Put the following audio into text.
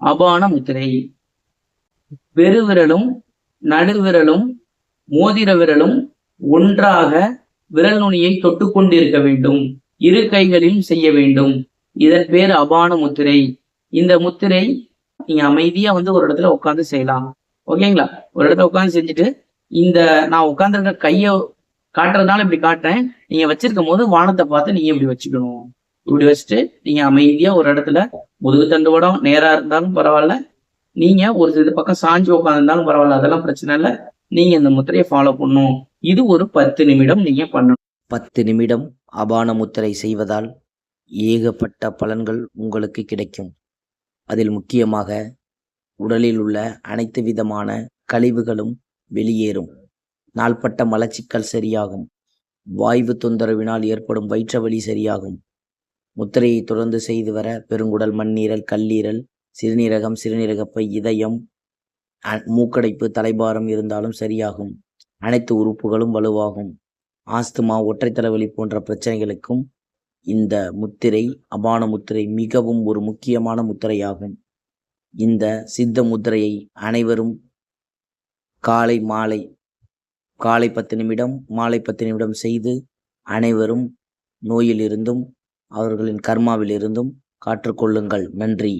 அபான முத்திரை பெருவிரலும் நடுவிரலும் மோதிர விரலும் ஒன்றாக விரல் நுனியை தொட்டுக்கொண்டிருக்க வேண்டும். இரு கைகளிலும் செய்ய வேண்டும். இதன் பேர் அபான முத்திரை இந்த முத்திரை நீங்க அமைதியா வந்து ஒரு இடத்துல உட்காந்து செய்யலாம். ஓகேங்களா? ஒரு இடத்துல உட்காந்து செஞ்சுட்டு இந்த நான் உட்காந்துருக்க கையை காட்டுறதுனால இப்படி காட்டுறேன். நீங்க வச்சிருக்கும் போது வானத்தை பார்த்து நீங்க இப்படி வச்சுக்கணும். இப்படி வச்சுட்டு நீங்க அமைதியா ஒரு இடத்துல முதுகு தண்டுவடம் நேரா இருந்தாலும் பரவாயில்ல. நீங்க ஒரு இது பக்கம் சாஞ்சு உட்காந்துருந்தாலும் பரவாயில்ல அதெல்லாம் பிரச்சனை இல்லை. நீங்க இந்த முத்திரையை ஃபாலோ பண்ணும் இது ஒரு பத்து நிமிடம் நீங்க பண்ணணும். பத்து நிமிடம் அபான முத்திரை செய்வதால் ஏகப்பட்ட பலன்கள் உங்களுக்கு கிடைக்கும். அதில் முக்கியமாக உடலில் உள்ள அனைத்து விதமான கழிவுகளும் வெளியேறும். நாள்பட்ட மலச்சிக்கல் சரியாகும். வாய்வு தொந்தரவினால் ஏற்படும் வயிற்றவலி சரியாகும். முத்திரையை தொடர்ந்து செய்து வர பெருங்குடல் மண்ணீரல் கல்லீரல் சிறுநீரகம் சிறுநீரகப்பை இதயம் அ- மூக்கடைப்பு தலைபாரம் இருந்தாலும் சரியாகும். அனைத்து உறுப்புகளும் வலுவாகும். ஆஸ்துமா ஒற்றை தலைவலி போன்ற பிரச்சனைகளுக்கும் இந்த முத்திரை அபான முத்திரை மிகவும் ஒரு முக்கியமான முத்திரையாகும். இந்த சித்த முத்திரையை அனைவரும் காலை மாலை காலை பத்து நிமிடம் மாலை பத்து நிமிடம் செய்து அனைவரும் நோயிலிருந்தும் அவர்களின் கர்மாவிலிருந்தும் காற்றுக்கொள்ளுங்கள். நன்றி.